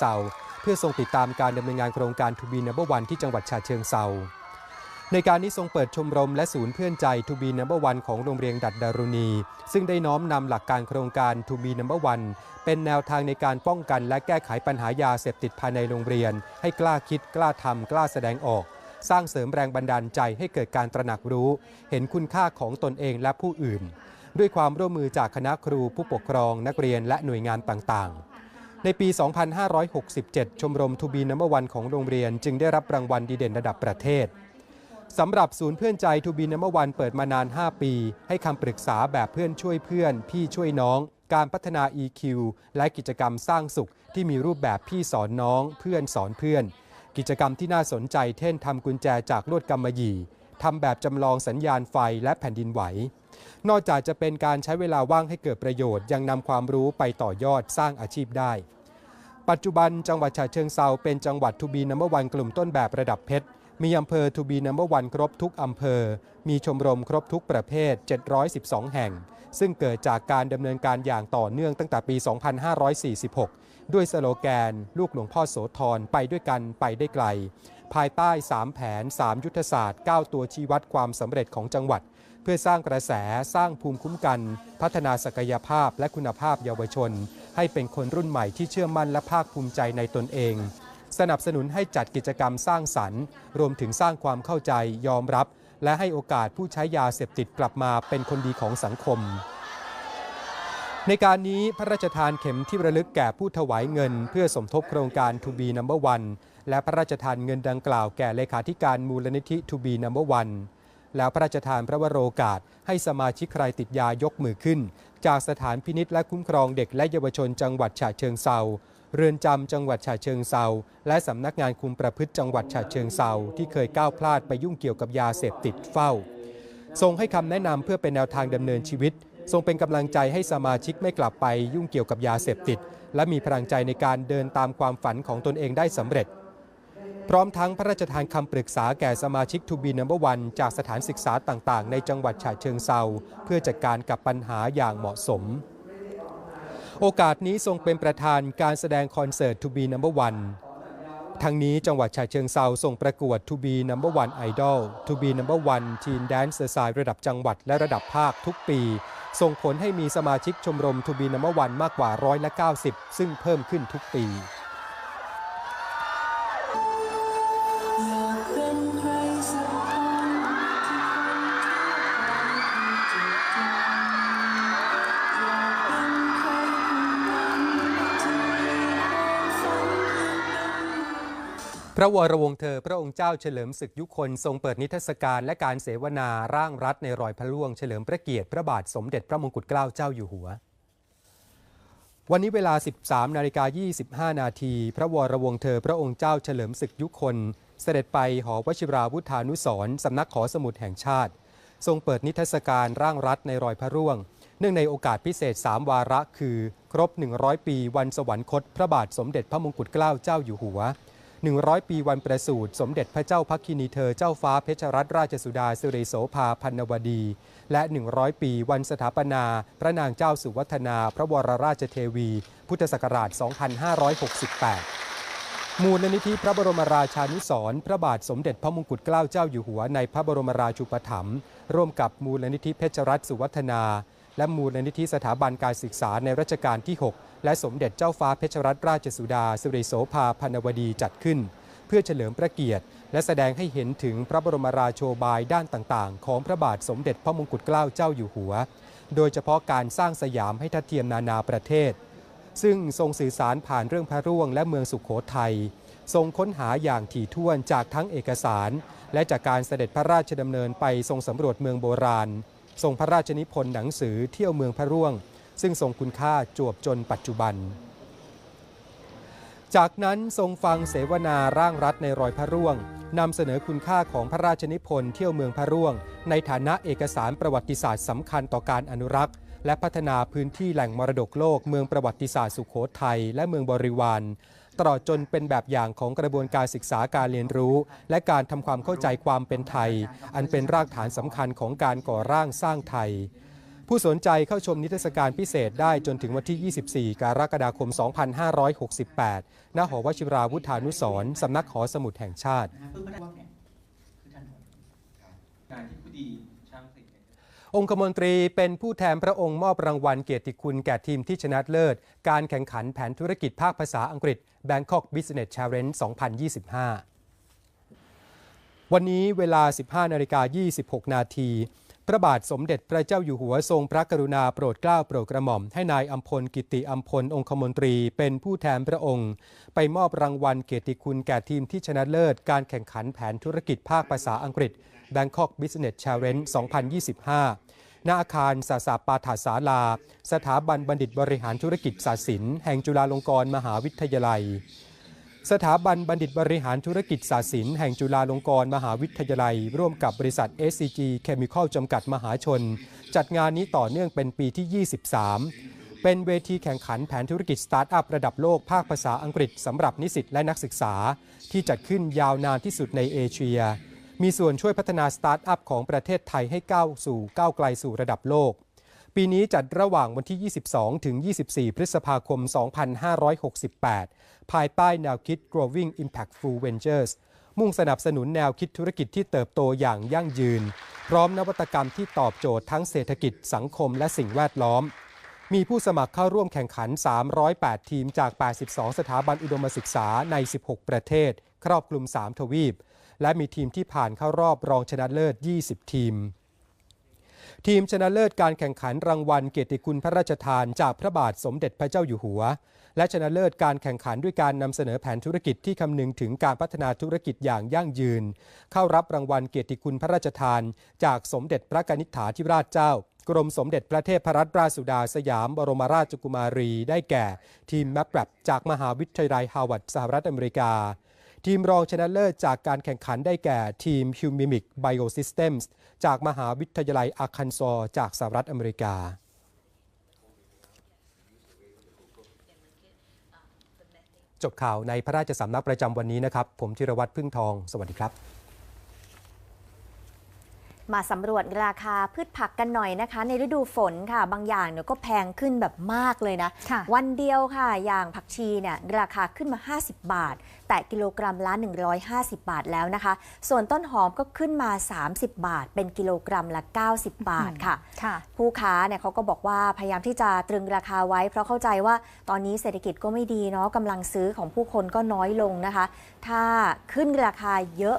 เซาเพื่อทรงติดตามการดำเนินงานโครงการทูบีนัมเบอร์วันที่จังหวัดฉะเชิงเซาในการนี้ทรงเปิดชมรมและศูนย์เพื่อนใจทูบีนัมเบอร์วันของโรงเรียนดัดดารุณี ซึ่งได้น้อมนำหลักการโครงการทูบีนัมเบอร์วันเป็นแนวทางในการป้องกันและแก้ไขปัญหายาเสพติดภายในโรงเรียน ให้กล้าคิดกล้าทำกล้าแสดงออก สร้างเสริมแรงบันดาลใจให้เกิดการตระหนักรู้ เห็นคุณค่าของตนเองและผู้อื่น ด้วยความร่วมมือจากคณะครูผู้ปกครองนักเรียนและหน่วยงานต่างๆ ในปี 2567 ชมรมทูบีนัมเบอร์วันของโรงเรียน จึงได้รับรางวัลดีเด่นระดับประเทศสำหรับศูนย์เพื่อนใจทูบีนัมเบอร์วันเปิดมานาน 5 ปี ให้คำปรึกษาแบบเพื่อนช่วยเพื่อน พี่ช่วยน้อง การพัฒนา EQ และกิจกรรมสร้างสุขที่มีรูปแบบพี่สอนน้อง เพื่อนสอนเพื่อน กิจกรรมที่น่าสนใจเช่นทำกุญแจจากลวดกำมะหยี่ทำแบบจำลองสัญญาณไฟและแผ่นดินไหว นอกจากจะเป็นการใช้เวลาว่างให้เกิดประโยชน์ ยังนำความรู้ไปต่อยอดสร้างอาชีพได้ ปัจจุบันจังหวัดฉะเชิงเซาเป็นจังหวัดทูบีนัมเบอร์วันกลุ่มต้นแบบระดับเพชร มีอำเภอทูบีนัมเบอร์วันครบทุกอำเภอ มีชมรมครบทุกประเภท 712 แห่ง ซึ่งเกิดจากการดำเนินการอย่างต่อเนื่องตั้งแต่ปี 2546 ด้วยสโลแกน ลูกหลวงพ่อโสธรไปด้วยกันไปได้ไกล ภายใต้ 3 แผน 3 ยุทธศาสตร์ 9 ตัวชี้วัดความสำเร็จของจังหวัด เพื่อสร้างกระแสสร้างภูมิคุ้มกัน พัฒนาศักยภาพและคุณภาพเยาวชน ให้เป็นคนรุ่นใหม่ที่เชื่อมั่นและภาคภูมิใจในตนเอง สนับสนุนให้จัดกิจกรรมสร้างสรรค์ รวมถึงสร้างความเข้าใจยอมรับ และให้โอกาสผู้ใช้ยาเสพติดกลับมาเป็นคนดีของสังคม ในการนี้พระราชทานเข็มที่ระลึกแก่ผู้ถวายเงิน เพื่อสมทบโครงการ To Be Number One และพระราชทานเงินดังกล่าวแก่เลขาธิการมูลนิธิ To Be Number One แล้วพระราชทานพระวโรกาส ให้สมาชิกใครติดยายกมือขึ้น จากสถานพินิษและคุ้มครองเด็กและเยาวชนจังหวัดฉะเชิงเซาเรือนจำจังหวัดฉะเชิงเซาและสำนักงานคุมประพฤติจังหวัดฉะเชิงเซาที่เคยก้าวพลาดไปยุ่งเกี่ยวกับยาเสพติดเฝ้า ทรงให้คำแนะนำเพื่อเป็นแนวทางดำเนินชีวิต ทรงเป็นกำลังใจให้สมาชิกไม่กลับไปยุ่งเกี่ยวกับยาเสพติด และมีพลังใจในการเดินตามความฝันของตนเองได้สำเร็จ พร้อมทั้งพระราชทานคำปรึกษาแก่สมาชิกทูบีนัมเบอร์วันจากสถานศึกษาต่างๆ ในจังหวัดฉะเชิงเซาเพื่อจัดการกับปัญหาอย่างเหมาะสม โอกาสนี้ทรงเป็นประธานการแสดงคอนเสิร์ตทูบีนัมเบอร์วันทั้งนี้จังหวัดฉะเชิงเซาส่งประกวด To be Number One Idol To be Number One Teen Dance Design ระดับจังหวัดและระดับภาคทุกปี ส่งผลให้มีสมาชิกชมรม To be Number One มากกว่าร้อยละ90 ซึ่งเพิ่มขึ้นทุกปี พระวรวงศ์เธอ พระองค์เจ้าเฉลิมศึกยุคนทรงเปิดนิทรรศการและการเสวนาร่างรัฐในรอยพระล่วงเฉลิมพระเกียรติพระบาทสมเด็จพระมงกุฎเกล้าเจ้าอยู่หัว วันนี้เวลา 13 นาฬิกา 25 นาที พระวรวงศ์เธอ พระองค์เจ้าเฉลิมศึกยุคน เสด็จไปหอวชิราวุธานุสรสำนักขอสมุดแห่งชาติ ทรงเปิดนิทรรศการร่างรัฐในรอยพระร่วง เนื่องในโอกาสพิเศษ 3 วาระคือ ครบ 100 ปี วันสวรรคต พระบาทสมเด็จพระมงกุฎเกล้าเจ้าอยู่หัว 100 ปีวันประสูติสมเด็จพระเจ้าพักคินีเธอเจ้าฟ้าเพชรรัตนราชสุดาสิริโสภาพันวดี และ 100 ปีวันสถาปนา พระนางเจ้าสุวัฒนา พระวรราชเทวี พุทธศักราช 2568มูลนิธิพระบรมราชานุสรณ์พระบาทสมเด็จพระมงกุฎเกล้าเจ้าอยู่หัวในพระบรมราชูปถัมภ์ร่วมกับมูลนิธิเพชรรัตน์สุวัฒนา และมูลนิธิสถาบันการศึกษาในรัชกาลที่ 6 และสมเด็จเจ้าฟ้าเพชรรัตนราชสุดาสิริโสภาพันวดีจัดขึ้น เพื่อเฉลิมพระเกียรติ และแสดงให้เห็นถึงพระบรมราโชบายด้านต่างๆ ของพระบาทสมเด็จพระมงกุฎเกล้าเจ้าอยู่หัว โดยเฉพาะการสร้างสยามให้ทัดเทียมนานาประเทศ ซึ่งทรงสื่อสารผ่านเรื่องพระร่วงและเมืองสุขโขทัยทรงค้นหาอย่างถี่ถ้วนจากทั้งเอกสาร และจากการเสด็จพระราชดำเนินไปทรงสำรวจเมืองโบราณ ทรงพระราชนิพนธ์หนังสือเที่ยวเมืองพระร่วง ซึ่งทรงคุณค่าจวบจนปัจจุบัน จากนั้นทรงฟังเสวนาร่างรัฐในรอยพระร่วงนำเสนอคุณค่าของพระราชนิพนธ์เที่ยวเมืองพระร่วง ในฐานะเอกสารประวัติศาสตร์สำคัญต่อการอนุรักษ์ และพัฒนาพื้นที่แหล่งมรดกโลก เมืองประวัติศาสตร์สุขโขทัยและเมืองบริวาร ตลอดจนเป็นแบบอย่างของกระบวนการศึกษาการเรียนรู้ และการทำความเข้าใจความเป็นไทย อันเป็นรากฐานสำคัญของการก่อร่างสร้างไทย ผู้สนใจเข้าชมนิทรรศการพิเศษได้จนถึงวันที่ 24 กรกฎาคม 2568 ณ หอวชิราวุธานุสรสำนักหอสมุดแห่งชาติ องคมนตรีเป็นผู้แทนพระองค์มอบรางวัลเกียรติคุณแก่ทีมที่ชนะเลิศ การแข่งขันแผนธุรกิจภาคภาษาอังกฤษ Bangkok Business Challenge 2025 วันนี้เวลา 15นาฬิกา26 นาที พระบาทสมเด็จพระเจ้าอยู่หัวทรงพระกรุณาโปรดเกล้าโปรดกระหม่อม ให้นายอัมพลกิติอัมพลองคมนตรีเป็นผู้แทนพระองค์ ไปมอบรางวัลเกียรติคุณแก่ทีมที่ชนะเลิศ การแข่งขันแผนธุรกิจภาคภาษาอังกฤษ Bangkok Business Challenge 2025 ณอาคารสาสาปาถาศาลา สถาบันบัณฑิตบริหารธุรกิจศาสตร์ศิลป์แห่งจุฬาลงกรณ์มหาวิทยาลัย สถาบันบัณฑิตบริหารธุรกิจศาสตร์ศิลป์แห่งจุฬาลงกรณ์มหาวิทยาลัย ร่วมกับบริษัท SCG Chemical จำกัดมหาชน จัดงานนี้ต่อเนื่องเป็นปีที่ 23เป็นเวทีแข่งขันแผนธุรกิจสตาร์ทอัพระดับโลกภาคภาษาอังกฤษสำหรับนิสิตและนักศึกษา ที่จัดขึ้นยาวนานที่สุดในเอเชีย มีส่วนช่วยพัฒนาสตาร์ทอัพของประเทศไทยให้ก้าวสู่ก้าวไกลสู่ระดับโลก ปีนี้จัดระหว่างวันที่ 22 ถึง 24 พฤษภาคม 2568 ภายใต้แนวคิด Growing Impactful Ventures มุ่งสนับสนุนแนวคิดธุรกิจที่เติบโตอย่างยั่งยืน พร้อมนวัตกรรมที่ตอบโจทย์ทั้งเศรษฐกิจสังคมและสิ่งแวดล้อม มีผู้สมัครเข้าร่วมแข่งขัน 308 ทีมจาก 82 สถาบันอุดมศึกษาใน 16 ประเทศ ครอบคลุม 3 ทวีป และมีทีมที่ผ่านเข้ารอบรองชนะเลิศ 20 ทีม ทีมชนะเลิศการแข่งขันรางวัลเกียรติคุณพระราชทานจากพระบาทสมเด็จพระเจ้าอยู่หัว และชนะเลิศการแข่งขันด้วยการนำเสนอแผนธุรกิจที่คำนึงถึงการพัฒนาธุรกิจอย่างยั่งยืน เข้ารับรางวัลเกียรติคุณพระราชทาน จากสมเด็จพระกนิษฐาธิราชเจ้ากรมสมเด็จพระเทพรัตนราชสุดาสยามบรมราชกุมารี ได้แก่ ทีมแมปแรปจากมหาวิทยาลัยฮาร์วาร์ดสหรัฐอเมริกา ทีมรองชนะเลิศจากการแข่งขันได้แก่ทีม Humimic Biosystems จากมหาวิทยาลัยอาคันซอร์จากสหรัฐอเมริกา จบข่าวในพระราชสำนักประจำวันนี้นะครับ ผมธีรวัตรพึ่งทอง สวัสดีครับ มาสำรวจราคาพืชผักกันหน่อยนะคะ ในฤดูฝนค่ะ บางอย่างเนี่ยก็แพงขึ้นแบบมากเลยนะค่ะวันเดียวค่ะ อย่างผักชีเนี่ยราคาขึ้นมา 50 บาท แต่กิโลกรัมละ 150 บาทแล้วนะคะ ส่วนต้นหอมก็ขึ้นมา 30 บาท เป็นกิโลกรัมละ 90 บาทค่ะค่ะผู้ค้าเนี่ยเขาก็บอกว่าพยายามที่จะตรึงราคาไว้ เพราะเข้าใจว่าตอนนี้เศรษฐกิจก็ไม่ดีเนาะกำลังซื้อของผู้คนก็น้อยลงนะคะ ถ้าขึ้นราคาเยอะ